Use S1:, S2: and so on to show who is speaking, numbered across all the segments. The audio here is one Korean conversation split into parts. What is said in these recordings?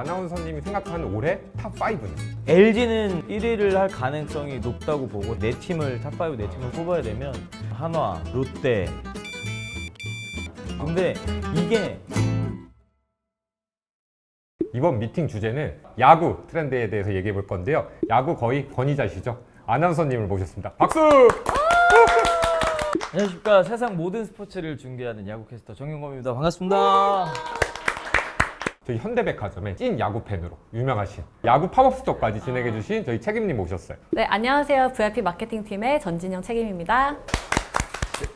S1: 아나운서님이 생각하는 올해 탑 5는?
S2: LG는 1위를 할 가능성이 높다고 보고 네 팀을 탑5 네 팀을 뽑아야 되면 한화, 롯데. 근데 이게
S1: 이번 미팅 주제는 야구 트렌드에 대해서 얘기해 볼 건데요. 야구 거의 권위자시죠? 아나운서님을 모셨습니다. 박수!
S2: 안녕하십니까 세상 모든 스포츠를 중계하는 야구 캐스터 정용검입니다. 반갑습니다.
S1: 저희 현대백화점의 찐 야구 팬으로 유명하신 야구 팝업 스토어까지 진행해 주신 저희 책임님 모셨어요.
S3: 네, 안녕하세요. VIP 마케팅 팀의 전진영 책임입니다.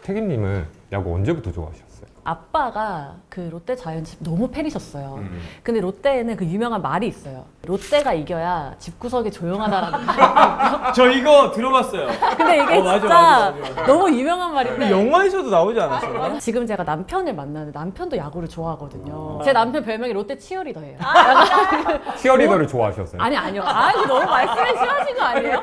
S1: 책임님은 야구 언제부터 좋아하셨어요?
S3: 아빠가 그 롯데 자이언츠 너무 팬이셨어요. 근데 롯데에는 그 유명한 말이 있어요. 롯데가 이겨야 집구석이 조용하다라는 말.
S2: 저 이거 들어봤어요.
S3: 근데 이게
S2: 어, 맞아,
S3: 진짜
S2: 맞아, 맞아,
S3: 너무 유명한 말인데
S2: 영화에서도 나오지 않았어요?
S3: 지금 제가 남편을 만나는데 남편도 야구를 좋아하거든요. 제 남편 별명이 롯데 치어리더예요.
S1: 치어리더를 좋아하셨어요?
S3: 아니 아니요. 아 이거 너무 말씀을 싫어하신 거 아니에요?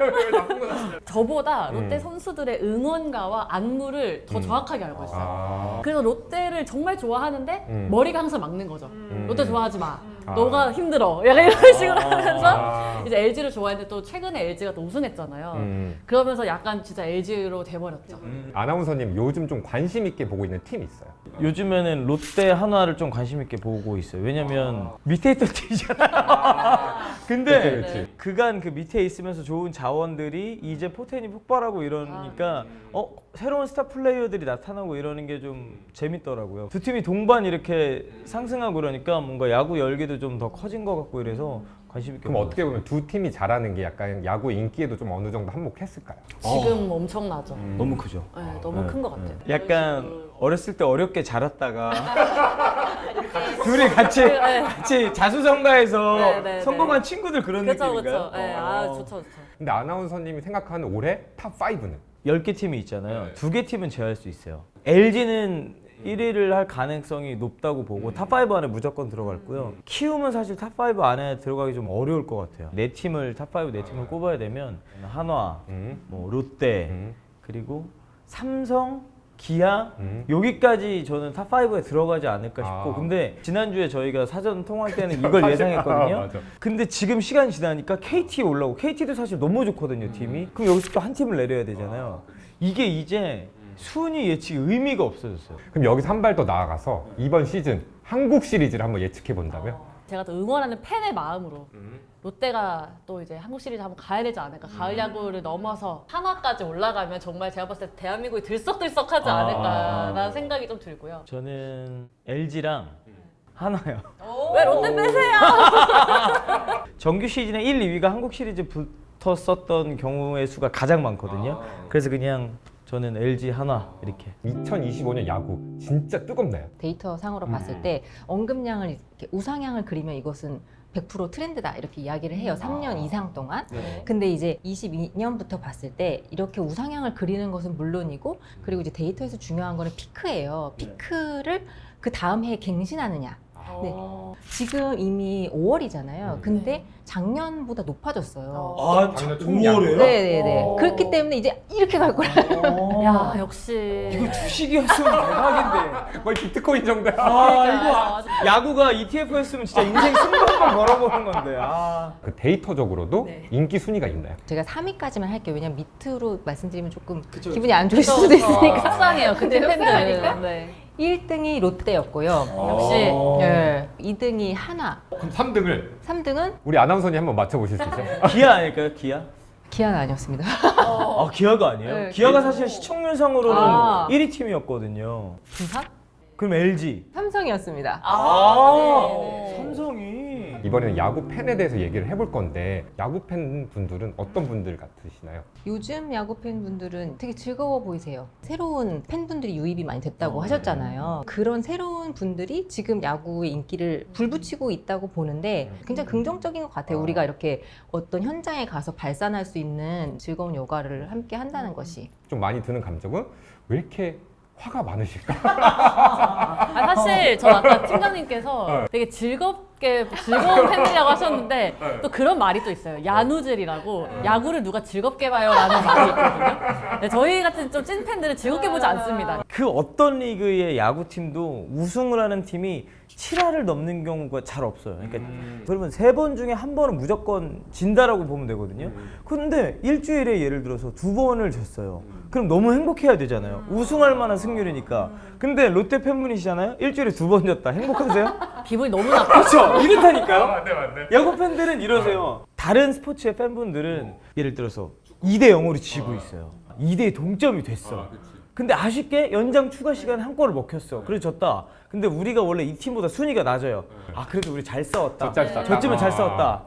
S3: 저보다 롯데 선수들의 응원가와 안무를 더 정확하게 알고 있어요.
S1: 아,
S3: 그래서 롯데 를 정말 좋아하는데
S1: 음.
S3: 머리가 항상 막는 거죠.
S1: 음.
S3: 롯데 좋아하지 마.
S1: 아.
S3: 너가 힘들어. 약간 이런 식으로 하면서
S1: 아.
S3: 이제 LG를 좋아했는데 또 최근에 LG가 또 우승했잖아요.
S1: 음.
S3: 그러면서 약간 진짜 LG로 돼버렸죠.
S1: 아나운서님 요즘 좀 관심 있게 보고 있는 팀이 있어요.
S2: 요즘에는 롯데 한화를 좀 관심 있게 보고 있어요. 왜냐면 밑에 있던 팀이잖아요. 근데
S1: 그치, 그치.
S2: 그간 그 밑에 있으면서 좋은 자원들이 이제 포텐이 폭발하고 이러니까 어 새로운 스타 플레이어들이 나타나고 이러는 게 좀 재밌더라고요. 두 팀이 동반 이렇게 상승하고 그러니까 뭔가 야구 열기도 좀 더 커진 것 같고 이래서 관심 있게
S1: 그럼
S2: 보고
S1: 어떻게 보면 두 팀이 잘하는 게 약간 야구 인기에도 좀 어느 정도 한몫했을까요?
S3: 지금 엄청나죠.
S2: 있어요. 너무 크죠.
S3: 네, 너무
S2: 네,
S3: 큰것
S2: 네.
S3: 같아요.
S2: 약간 어렸을 때 어렵게 자랐다가 둘이 같이
S3: 네.
S2: 같이 자수성가해서
S3: 네, 네,
S2: 성공한 친구들 그런
S3: 그렇죠,
S2: 느낌인가요?
S3: 그렇죠. 네, 아
S2: 어.
S3: 좋죠, 좋죠.
S1: 근데 아나운서님이 생각하는 올해 탑 5는?
S2: 10개 팀이 있잖아요. 두개 팀은 제할 수 있어요. LG는 1위를 할 가능성이 높다고 보고 탑5 안에 무조건 들어갈 거요. 키움은 사실 탑5 안에 들어가기 좀 어려울 것 같아요. 네 팀을 탑5 네 팀을 꼽아야 되면 한화,
S1: 음.
S2: 뭐 롯데,
S1: 음.
S2: 그리고 삼성, 기아
S1: 음.
S2: 여기까지 저는 탑 5에 들어가지 않을까 싶고
S1: 아.
S2: 근데 지난주에 저희가 사전 통화할 때는 이걸
S1: 맞아.
S2: 예상했거든요.
S1: 맞아.
S2: 근데 지금 시간이 지나니까 KT 올라오고 KT도 사실 너무 좋거든요, 팀이. 그럼 여기서 또 한 팀을 내려야 되잖아요. 이게 이제 순위 예측 의미가 없어졌어요.
S1: 그럼 여기서 한 발 더 나아가서 이번 시즌 한국 시리즈를 한번 예측해 본다면?
S3: 제가 또 응원하는 팬의 마음으로 롯데가 또 이제 한국 시리즈 한번 가야 되지 않을까. 가을 야구를 넘어서 한화까지 올라가면 정말 제가 봤을 때 대한민국이 들썩들썩하지
S2: 아.
S3: 않을까라는 생각이 좀 들고요.
S2: 저는 LG랑 하나요.
S3: 왜 롯데 빼세요?
S2: 정규 시즌에 1, 2위가 한국 시리즈 붙었었던 경우의 수가 가장 많거든요. 그래서 그냥 저는 LG 하나 이렇게.
S1: 2025년 야구 진짜 뜨겁나요?
S4: 데이터 상으로
S1: 음.
S4: 봤을 때 언급량을 이렇게 우상향을 그리면 이것은 100% 트렌드다 이렇게 이야기를 해요. 3년 이상 동안.
S1: 네.
S4: 근데 이제 22년부터 봤을 때 이렇게 우상향을 그리는 것은 물론이고 그리고 이제 데이터에서 중요한 거는 피크예요. 피크를 그 다음 해에 갱신하느냐. 네.
S3: 어.
S4: 지금 이미 5월이잖아요. 근데 작년보다 높아졌어요.
S2: 아,
S1: 작년 동월에요?
S4: 네네네.
S2: 어.
S4: 그렇기 때문에 이제 이렇게 갈 거라.
S3: 야 역시.
S2: 이거 주식이었으면 대박인데.
S1: 거의 비트코인 정도야.
S2: 아. 이거 야구가 ETF였으면 진짜 인생 순간만 걸어보는 건데. 아.
S1: 그 데이터적으로도
S3: 네.
S1: 인기 순위가 있나요?
S4: 제가 3위까지만 할게요. 왜냐면 밑으로 말씀드리면 조금
S2: 그쵸,
S4: 기분이 안 좋을
S3: 그쵸,
S4: 수도
S3: 그쵸.
S4: 있으니까.
S3: 속상해요. 그때 팬들은. 네.
S4: 1등이 롯데였고요.
S3: 역시.
S4: 예. 2등이 하나.
S1: 그럼 3등을
S4: 3등은
S1: 우리 아나운서님 한번 맞춰보실 수 있어요?
S2: 기아 아닐까요? 기아?
S4: 기아는 아니었습니다.
S2: 아 기아가 아니에요?
S4: 네,
S2: 기아가 사실 시청률상으로는
S3: 아.
S2: 1위 팀이었거든요.
S4: 두산?
S2: 그럼 LG.
S4: 삼성이었습니다.
S2: 아,
S3: 네.
S2: 삼성이.
S1: 이번에는 야구 팬에 대해서 얘기를 해볼 건데 야구 팬 분들은 어떤 분들 같으시나요?
S4: 요즘 야구 팬분들은 되게 즐거워 보이세요. 새로운 팬분들이 유입이 많이 됐다고 하셨잖아요. 그런 새로운 분들이 지금 야구의 인기를 불붙이고 있다고 보는데 굉장히 긍정적인 것 같아요. 우리가 이렇게 어떤 현장에 가서 발산할 수 있는 즐거운 요가를 함께 한다는 것이.
S1: 좀 많이 드는 감정은 왜 이렇게 화가 많으실까?
S3: 아, 사실 저 아까 팀장님께서 되게 즐겁 즐겁게 즐거운 팬이라고 하셨는데 또 그런 말이 또 있어요. 야누질이라고 야구를 누가 즐겁게 봐요라는 말이 있거든요. 네, 저희 같은 좀 찐 팬들은 즐겁게 보지 않습니다.
S2: 그 어떤 리그의 야구팀도 우승을 하는 팀이 7할을 넘는 경우가 잘 없어요. 그러니까 그러면 세 번 중에 한 번은 무조건 진다라고 보면 되거든요. 근데 일주일에 예를 들어서 두 번을 졌어요. 그럼 너무 행복해야 되잖아요. 우승할 만한 승률이니까. 근데 롯데 팬분이시잖아요. 일주일에 두 번 졌다. 행복하세요?
S3: 기분이 너무 나 빠.
S2: 그렇죠. 이렇다니까요. 야구 팬들은 이러세요. 다른 스포츠의 팬분들은 예를 들어서 2대 0으로 지고 있어요. 2대 동점이 됐어. 근데 아쉽게 연장 추가 시간에 한 골을 먹혔어. 그래서 졌다. 근데 우리가 원래 이 팀보다 순위가 낮아요. 아 그래도 우리 잘 싸웠다.
S1: 저잘 싸웠다.
S2: 졌지만 잘
S1: 아.
S2: 싸웠다.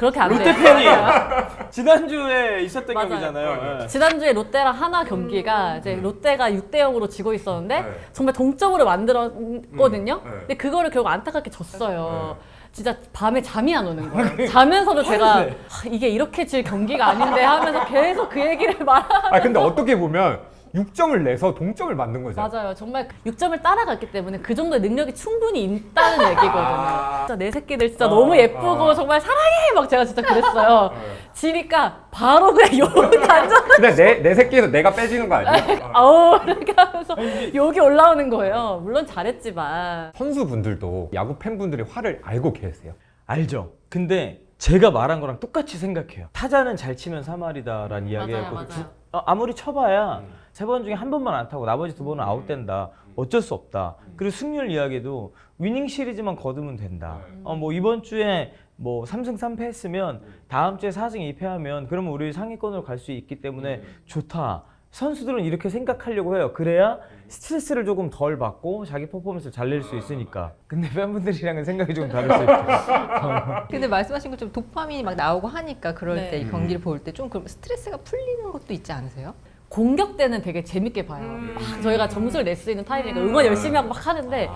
S3: 그렇게 안
S2: 롯데
S3: 돼요.
S2: 팬이 지난주에 있었던
S3: 맞아요.
S2: 경기잖아요. 예.
S3: 지난주에 롯데랑 하나 경기가 이제 롯데가 6대 0으로 지고 있었는데
S1: 네.
S3: 정말 동점으로 만들었거든요.
S1: 음, 네.
S3: 근데 그거를 결국 안타깝게 졌어요. 진짜 밤에 잠이 안 오는 거예요. 자면서도 제가 아, 이게 이렇게 질 경기가 아닌데 하면서 계속 그 얘기를 말.
S1: 아 근데 어떻게 보면 6점을 내서 동점을 만든 거죠.
S3: 맞아요. 정말 6점을 따라갔기 때문에 그 정도의 능력이 충분히 있다는 얘기거든요. 진짜 내 새끼들 진짜 너무 예쁘고 정말 사랑해 막 제가 진짜 그랬어요. 지니까 바로 그냥 욕 단전.
S1: 근데 내, 내 새끼에서 내가 빼지는 거 아니야?
S3: 아우 이렇게 하면서 욕이 올라오는 거예요. 물론 잘했지만
S1: 선수분들도 야구 팬분들이 화를 알고 계세요.
S2: 알죠. 근데 제가 말한 거랑 똑같이 생각해요. 타자는 잘 치면 3할이다라는 이야기였고
S3: 맞아요.
S2: 어, 아무리 쳐봐야 세 번 중에 한 번만 안 타고 나머지 두 번은 아웃된다. 어쩔 수 없다. 그리고 승률 이야기도 위닝 시리즈만 거두면 된다. 어, 뭐 이번 주에 뭐 3승 3패 했으면 다음 주에 4승 2패 하면 그러면 우리 상위권으로 갈 수 있기 때문에 좋다. 선수들은 이렇게 생각하려고 해요. 그래야 스트레스를 조금 덜 받고 자기 퍼포먼스를 잘 낼 수 있으니까. 근데 팬분들이랑은 생각이 좀 다를 수 있죠.
S4: 근데 말씀하신 것처럼 도파민이 막 나오고 하니까 그럴
S3: 네.
S4: 때이 경기를 볼 때 좀 그럼 스트레스가 풀리는 것도 있지 않으세요?
S3: 공격 때는 되게 재밌게 봐요. 막 저희가 점수를 낼 수 있는 타이밍이니까 응원 열심히 하고 막 하는데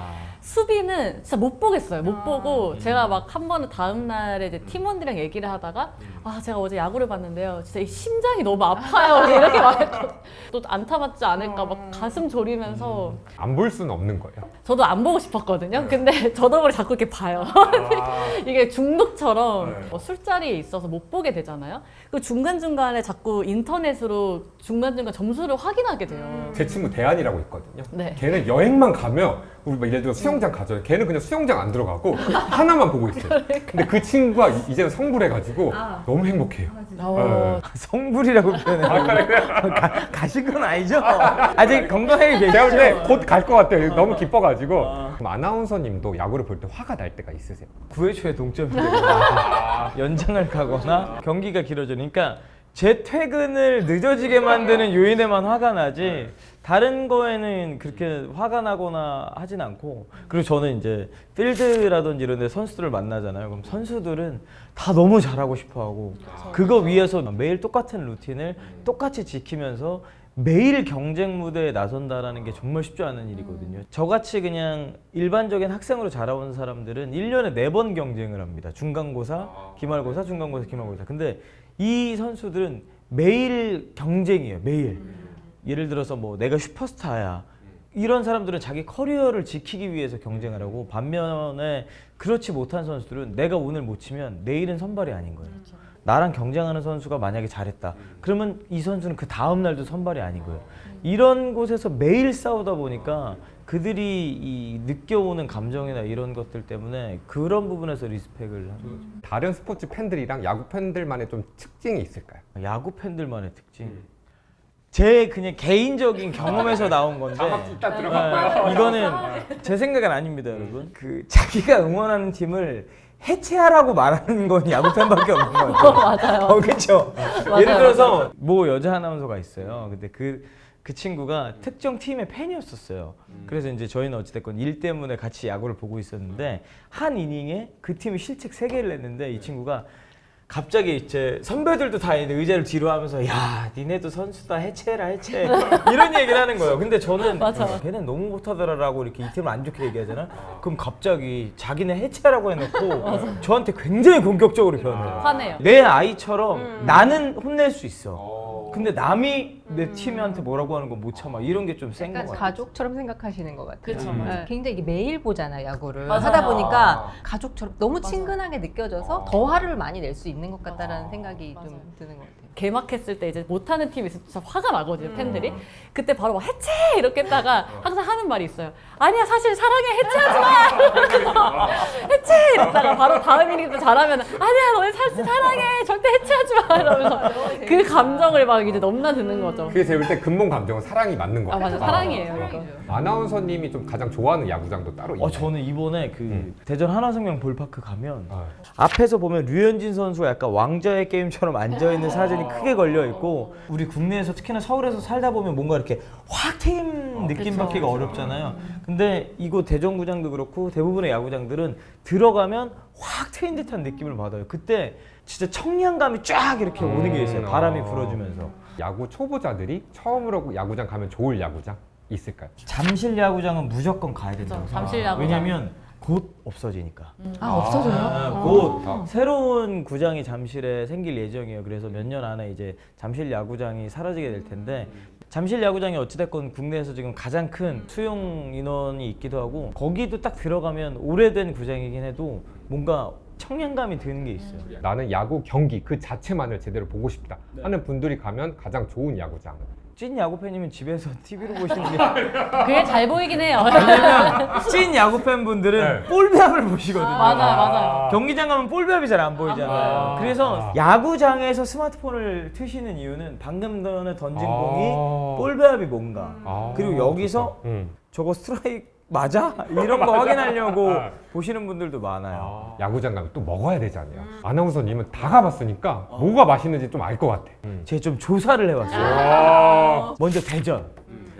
S3: 수비는 진짜 못 보겠어요. 못 보고 제가 막 한 번은 다음 날에 이제 팀원들이랑 얘기를 하다가 아 제가 어제 야구를 봤는데요. 진짜 이 심장이 너무 아파요. 이렇게 말했고 또 안타 맞지 않을까 막 가슴 졸이면서
S1: 안 볼 수는 없는 거예요.
S3: 저도 안 보고 싶었거든요. 근데 저도 모르게 자꾸 이렇게 봐요. 이게 중독처럼 뭐 술자리에 있어서 못 보게 되잖아요. 그 중간중간에 자꾸 인터넷으로 중간중간 점수를 확인하게 돼요.
S1: 제 친구 대안이라고 있거든요.
S3: 네.
S1: 걔는 여행만 가면 우리 막 예를 들어 수영장 가죠. 걔는 그냥 수영장 안 들어가고 하나만 보고 있어요. 근데 그 친구가 이- 이제는 성불해가지고 너무 행복해요.
S3: 어,
S2: 성불이라고 표현해요. 가, 가신 건 아니죠? 아직 건강하게 계시죠?
S1: 때곧갈 것 같아요. 너무 기뻐가지고. 그럼 아나운서님도 야구를 볼 때 화가 날 때가 있으세요?
S2: 9회 초에 동점이 되거나 연장을 가거나 경기가 길어지니까 제 퇴근을 늦어지게 만드는 요인에만 화가 나지 다른 거에는 그렇게 화가 나거나 하진 않고 그리고 저는 이제 필드라든지 이런 데 선수들을 만나잖아요. 그럼 선수들은 다 너무 잘하고 싶어 하고 그거 위해서 매일 똑같은 루틴을 똑같이 지키면서 매일 경쟁 무대에 나선다라는 게 정말 쉽지 않은 일이거든요. 저같이 그냥 일반적인 학생으로 자라온 사람들은 1년에 4번 경쟁을 합니다. 중간고사, 기말고사, 중간고사, 기말고사. 근데 이 선수들은 매일 경쟁이에요. 매일. 예를 들어서 뭐 내가 슈퍼스타야. 이런 사람들은 자기 커리어를 지키기 위해서 경쟁을 하고 반면에 그렇지 못한 선수들은 내가 오늘 못 치면 내일은 선발이 아닌 거예요. 나랑 경쟁하는 선수가 만약에 잘했다. 그러면 이 선수는 그 다음 날도 선발이 거예요. 이런 곳에서 매일 싸우다 보니까 그들이 이 느껴오는 감정이나 이런 것들 때문에 그런 부분에서 리스펙을 하는 거죠.
S1: 다른 스포츠 팬들이랑 야구 팬들만의 좀 특징이 있을까요?
S2: 야구 팬들만의 특징. 제 그냥 개인적인 경험에서 나온 건데
S1: 일단
S2: 네, 이거는 제 생각은 아닙니다, 여러분. 그 자기가 응원하는 팀을 해체하라고 말하는 건 야구 팬밖에 없는 것 같아요.
S3: 맞아요.
S2: 어, 그렇죠. 예를 들어서 뭐 여자 아나운서가 있어요. 근데 그 그 친구가 특정 팀의 팬이었었어요. 그래서 이제 저희는 어찌됐건 일 때문에 같이 야구를 보고 있었는데 한 이닝에 그 팀이 실책 세개를 냈는데 이 친구가 갑자기 이제 선배들도 다 있는데 의자를 뒤로 하면서 야 니네도 선수다 해체해라 해체 이런 얘기를 하는 거예요. 근데 저는
S3: 맞아.
S2: 걔는 너무 못하더라라고 이렇게 이 팀을 안 좋게 얘기하잖아. 그럼 갑자기 자기네 해체하라고 해놓고 저한테 굉장히 공격적으로 변해요.
S3: 화내요.
S2: 내 아이처럼 나는 혼낼 수 있어. 근데 남이 내 팀한테 뭐라고 하는 거 못 참아 이런 게 좀 센 거
S4: 약간
S2: 같아요.
S4: 가족처럼 생각하시는 것 같아요.
S3: 그쵸,
S2: 음.
S3: 맞아요.
S4: 네. 굉장히 이게 매일 보잖아요 야구를
S3: 맞아요.
S4: 하다 보니까
S1: 아.
S4: 가족처럼 너무
S3: 맞아요.
S4: 친근하게 느껴져서
S1: 아.
S4: 더 화를 많이 낼 수 있는 것 같다라는 생각이
S3: 맞아요.
S4: 좀 드는 것 같아요.
S3: 개막했을 때 이제 못하는 팀이 있으면 진짜 화가 나거든요
S1: 음.
S3: 팬들이. 그때 바로 막 해체! 이렇게 했다가 항상 하는 말이 있어요. 아니야 사실 사랑해 해체하지 마! 해체! 이랬다가 바로 다음 이닝 때 잘하면 아니야 너네 사실 사랑해! 절대 해체하지 마! 이러면서 그 감정을 막 이제 넘나드는 거죠.
S1: 그게 제가 볼때 근본 감정은 사랑이 맞는
S3: 거아
S1: 같아요.
S3: 맞아 사랑이에요 이거
S1: 아나운서님이 좀 가장 좋아하는 야구장도 따로 있나요?
S2: 어 저는 이번에 그
S1: 음.
S2: 대전 하나생명 볼파크 가면
S1: 아,
S2: 앞에서 보면 류현진 선수가 약간 왕자의 게임처럼 앉아 있는 사진이 크게 걸려 있고 우리 국내에서 특히나 서울에서 살다 보면 뭔가 이렇게 확 트임 느낌
S3: 그쵸.
S2: 받기가 어렵잖아요. 근데 이곳 대전구장도 그렇고 대부분의 야구장들은 들어가면 확 트인 듯한 느낌을 받아요. 그때 진짜 청량감이 쫙 이렇게 오는 게 있어요.
S1: 음,
S2: 바람이
S1: 어.
S2: 불어주면서.
S1: 야구 초보자들이 처음으로 야구장 가면 좋을 야구장 있을까요?
S2: 잠실 야구장은 무조건 가야 된다고
S3: 그쵸,
S2: 생각해요.
S3: 잠실 야구장.
S2: 왜냐면 곧 없어지니까.
S4: 아 없어져요?
S2: 아,
S4: 어.
S2: 곧
S1: 어.
S2: 새로운 구장이 잠실에 생길 예정이에요. 그래서 몇 년 안에 이제 잠실 야구장이 사라지게 될 텐데 잠실 야구장이 어찌됐건 국내에서 지금 가장 큰 수용 인원이 있기도 하고 거기도 딱 들어가면 오래된 구장이긴 해도 뭔가 청량감이 드는 게 있어요.
S1: 나는 야구 경기 그 자체만을 제대로 보고 싶다
S2: 네.
S1: 하는 분들이 가면 가장 좋은 야구장.
S2: 찐 야구 팬이면 집에서 TV로 보시는 게
S3: 그게 잘 보이긴 해요
S2: 왜냐면 찐 야구 팬분들은
S1: 네.
S2: 볼배합을 보시거든요.
S3: 맞아요 맞아요
S2: 경기장 가면 볼배합이 잘 안 보이잖아요.
S1: 아.
S2: 그래서 야구장에서 스마트폰을 트시는 이유는 방금 전에 던진
S1: 아.
S2: 공이 볼배합이 뭔가
S1: 아,
S2: 그리고 여기서.
S1: 음.
S2: 저거 스트라이크 맞아? 이런 거 확인하려고
S1: 아.
S2: 보시는 분들도 많아요.
S1: 야구장 가면 또 먹어야 되잖아요. 아나운서님은 다 가봤으니까 뭐가 맛있는지 좀 알 것 같아. 음.
S2: 제가 좀 조사를 해봤어요.
S1: 아.
S2: 먼저 대전.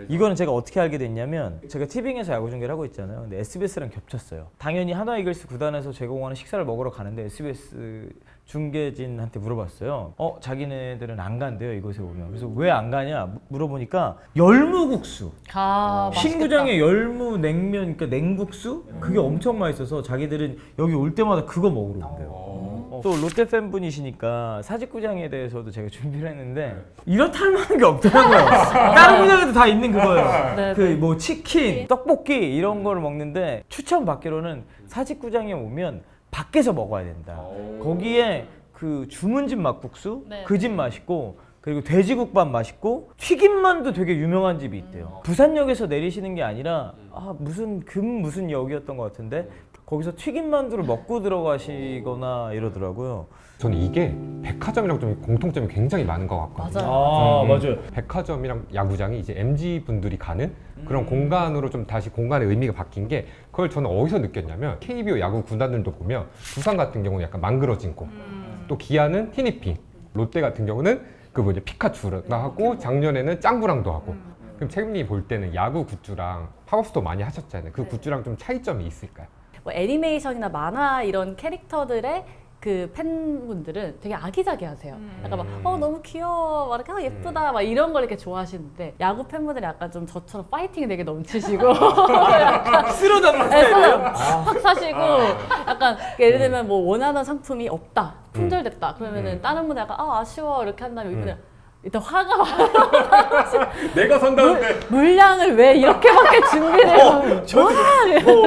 S2: 이거는 제가 어떻게 알게 됐냐면 제가 티빙에서 야구 중계를 하고 있잖아요. 근데 SBS랑 겹쳤어요. 당연히 하나 이글스 구단에서 제공하는 식사를 먹으러 가는데 SBS 중계진한테 물어봤어요. 어 자기네들은 안 간대요 이곳에 오면. 그래서 왜 안 가냐 무- 물어보니까 열무국수.
S3: 아 맛있겠다
S2: 신구장에 열무 냉면 그러니까 냉국수 그게 엄청 맛있어서 자기들은 여기 올 때마다 그거 먹으러 온대요. 어, 또 롯데 팬분이시니까 사직구장에 대해서도 제가 준비를 했는데 이렇다 할 만한 게 없더라고요. 다른 구장에도 다 있는 그거예요.
S3: 네,
S2: 그 뭐 치킨, 떡볶이 이런 거를 먹는데 추천 받기로는 사직구장에 오면 밖에서 먹어야 된다. 거기에 그 주문집 막국수
S3: 네.
S2: 그 집 맛있고 그리고 돼지국밥 맛있고 튀김만두 되게 유명한 집이 있대요. 부산역에서 내리시는 게 아니라 아 무슨 금 무슨 역이었던 것 같은데 거기서 튀김 만두를 먹고 들어가시거나 이러더라고요.
S1: 저는 이게 백화점이랑 좀 공통점이 굉장히 많은 것 같거든요.
S3: 맞아요.
S2: 아
S1: 음,
S2: 맞아요.
S1: 백화점이랑 야구장이 이제 MZ 분들이 가는 그런
S2: 음.
S1: 공간으로 좀 다시 공간의 의미가 바뀐 게 그걸 저는 어디서 느꼈냐면 KBO 야구 군단들도 보면 두산 같은 경우는 약간 망그러진 공,
S2: 음.
S1: 또 기아는 티니핑, 롯데 같은 경우는 그 뭐지 피카츄가 하고 작년에는 짱구랑도 하고.
S2: 음.
S1: 그럼 책임님 볼 때는 야구 굿즈랑 팝업스토어 많이 하셨잖아요.
S2: 네.
S1: 그 굿즈랑 좀 차이점이 있을까요?
S3: 뭐 애니메이션이나 만화 이런 캐릭터들의 그 팬분들은 되게 아기자기하세요. 약간 막 어 너무 귀여워, 막 이렇게 어, 예쁘다, 막 이런 걸 이렇게 좋아하시는데 야구 팬분들이 약간 좀 저처럼 파이팅이 되게 넘치시고
S2: 담는
S3: 네,
S2: 스타일이에요?
S3: 확 사시고 약간 예를 들면 뭐 원하는 상품이 없다, 품절됐다 그러면은
S1: 음.
S3: 다른 분은 약간 아 아쉬워. 이렇게 한 다음에 이분은
S1: 음.
S3: 일단 화가 와
S1: 내가 산다는데
S3: 물량을 왜 이렇게밖에 준비를 해요?
S2: 저도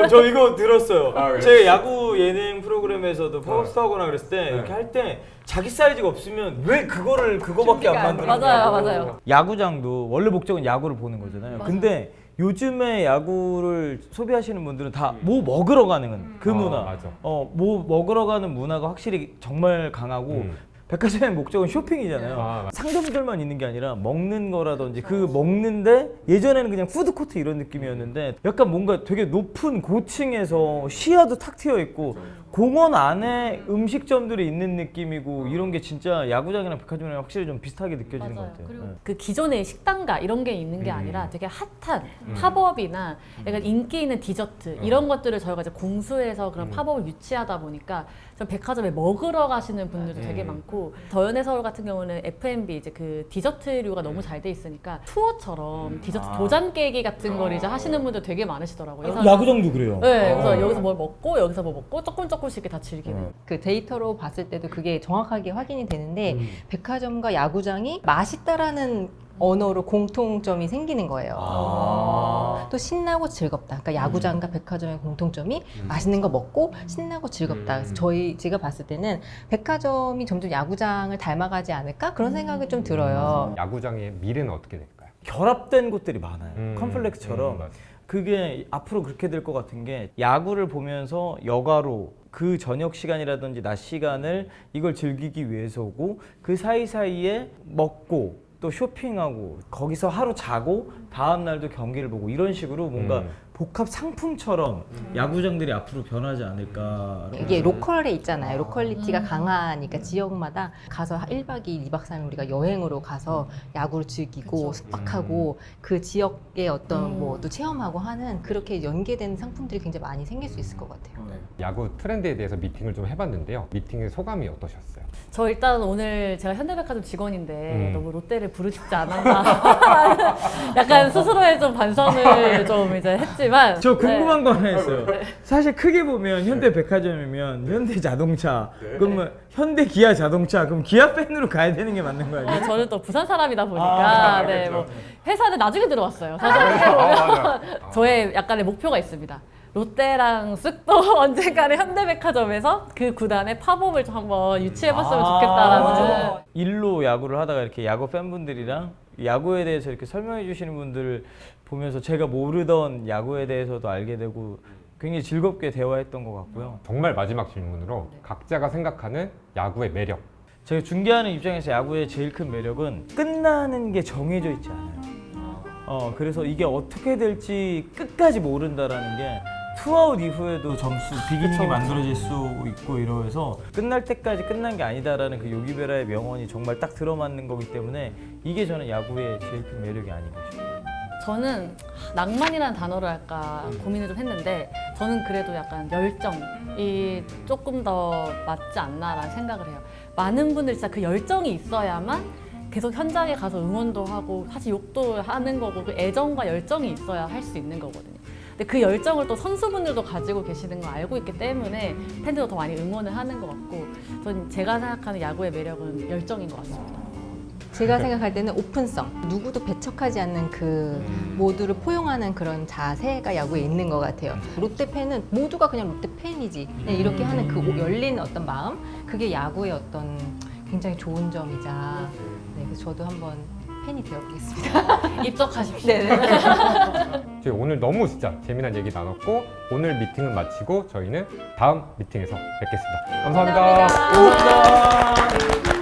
S2: 어, 저 이거 들었어요.
S1: 아, 그래요?
S2: 제 야구 예능 프로그램에서도 파워스타 하거나 그랬을 때 이렇게
S1: 네.
S2: 할때 자기 사이즈가 없으면 왜 그거를 그거밖에 안
S4: 준비가 안
S2: 만드는
S3: 맞아요, 맞아요.
S2: 야구장도 원래 목적은 야구를 보는 거잖아요. 근데 요즘에 야구를 소비하시는 분들은 다 뭐 먹으러 가는 그
S1: 아,
S2: 문화.
S1: 맞아.
S2: 어, 뭐 먹으러 가는 문화가 확실히 정말 강하고
S1: 음.
S2: 백화점의 목적은 쇼핑이잖아요.
S1: 아, 맞-
S2: 상점들만 있는 게 아니라 먹는 거라든지 그 먹는데 예전에는 그냥 푸드코트 이런 느낌이었는데 약간 뭔가 되게 높은 고층에서 시야도 탁 트여 있고 공원 안에 음식점들이 있는 느낌이고 이런 게 진짜 야구장이랑 백화점이랑 확실히 좀 비슷하게 느껴지는 것
S3: 맞아요.
S2: 같아요.
S3: 그리고
S2: 네.
S3: 그 기존의 식당가 이런 게 있는 게
S1: 음.
S3: 아니라 되게 핫한 팝업이나 약간 인기 있는 디저트 이런 것들을 저희가 이제 공수해서 그런
S1: 음.
S3: 팝업을 유치하다 보니까 좀 백화점에 먹으러 가시는 분들도 되게
S1: 음.
S3: 많고 더현대 서울 같은 경우는 F&B 이제 그 디저트류가 너무 잘 돼 있으니까 투어처럼 디저트
S2: 아.
S3: 도장 깨기 같은 걸 이제 하시는 분들 되게 많으시더라고요. 그래서
S2: 야구장도 그래요.
S3: 네, 그래서
S1: 어.
S3: 여기서 뭘 먹고 여기서 뭐 먹고 조금 조금 씩 이렇게 다 즐기는.
S4: 그 데이터로 봤을 때도 그게 정확하게 확인이 되는데
S1: 음.
S4: 백화점과 야구장이 맛있다라는 언어로 공통점이 생기는 거예요.
S2: 아.
S4: 또 신나고 즐겁다. 그러니까 야구장과 백화점의 공통점이 맛있는 거 먹고 신나고 즐겁다. 그래서 저희 제가 봤을 때는 백화점이 점점 야구장을 닮아가지 않을까 그런 생각이 좀 들어요.
S1: 야구장의 미래는 어떻게 될까요?
S2: 결합된 곳들이 많아요.
S1: 음,
S2: 컴플렉스처럼.
S1: 음.
S2: 그게 앞으로 그렇게 될 것 같은 게 야구를 보면서 여가로 그 저녁 시간이라든지 낮 시간을 이걸 즐기기 위해서고 그 사이사이에 먹고 또 쇼핑하고 거기서 하루 자고 다음 날도 경기를 보고 이런 식으로 뭔가
S1: 음.
S2: 복합 상품처럼 야구장들이 앞으로 변하지 않을까.
S4: 이게 로컬에 있잖아요. 로컬리티가 강하니까 지역마다 가서 1박 2일, 2박 3일 우리가 여행으로 가서 야구를 즐기고 숙박하고 그 지역의 어떤 뭐 또 체험하고 하는 그렇게 연계된 상품들이 굉장히 많이 생길 수 있을 것 같아요.
S1: 야구 트렌드에 대해서 미팅을 좀 해봤는데요. 미팅의 소감이 어떠셨어요?
S3: 저 일단 오늘 제가 현대백화점 직원인데
S1: 음.
S3: 너무 롯데를 부르짖지 않았나 약간 스스로의 좀 반성을 좀 이제 했지 만
S2: 저 궁금한
S3: 네.
S2: 거 하나 있어요. 사실 크게 보면 현대 백화점이면 현대 자동차, 그러면 현대 기아 자동차, 그럼 기아 팬으로 가야 되는 게 맞는 거
S3: 아,
S2: 아니에요?
S3: 저는 또 부산 사람이다 보니까
S2: 아,
S3: 네,
S1: 그렇죠.
S3: 뭐 회사는 나중에 들어왔어요. 사실
S1: 아,
S3: 어떻게 보면
S1: 맞아요.
S3: 저의 약간의 목표가 있습니다. 롯데랑 쓱도 언젠가는 현대백화점에서 그 구단의 팝업을 좀 한번 유치해봤으면
S2: 아,
S3: 좋겠다라는
S2: 일로 야구를 하다가 이렇게 야구 팬분들이랑 야구에 대해서 이렇게 설명해 주시는 분들을 보면서 제가 모르던 야구에 대해서도 알게 되고 굉장히 즐겁게 대화했던 것 같고요.
S1: 정말 마지막 질문으로 각자가 생각하는 야구의 매력.
S2: 제가 중계하는 입장에서 야구의 제일 큰 매력은 끝나는 게 정해져 있지 않아요. 어, 그래서 이게 어떻게 될지 끝까지 모른다라는 게 투아웃 이후에도 점수 비기닝이 만들어질 수 있고 이러해서 끝날 때까지 끝난 게 아니다라는 그 요기베라의 명언이 정말 딱 들어맞는 거기 때문에 이게 저는 야구의 제일 큰 매력이 아닌가 싶어요.
S3: 저는 낭만이라는 단어를 할까 고민을 좀 했는데 저는 그래도 약간 열정이 조금 더 맞지 않나라는 생각을 해요. 많은 분들이 진짜 그 열정이 있어야만 계속 현장에 가서 응원도 하고 사실 욕도 하는 거고 그 애정과 열정이 있어야 할 수 있는 거거든요. 근데 그 열정을 또 선수분들도 가지고 계시는 걸 알고 있기 때문에 팬들도 더 많이 응원을 하는 것 같고 전 제가 생각하는 야구의 매력은 열정인 것 같습니다.
S4: 제가 생각할 때는 오픈성, 누구도 배척하지 않는 그 모두를 포용하는 그런 자세가 야구에 있는 것 같아요. 롯데 팬은 모두가 그냥 롯데 팬이지. 그냥 이렇게 하는 그 오- 열린 어떤 마음, 그게 야구의 어떤 굉장히 좋은 점이자. 네, 그래서 저도 한번 팬이 되어보겠습니다.
S3: 입덕하십시오.
S4: 네네.
S1: 저희 오늘 너무 진짜 재미난 얘기 나눴고 오늘 미팅을 마치고 저희는 다음 미팅에서 뵙겠습니다.
S3: 감사합니다.
S2: 감사합니다.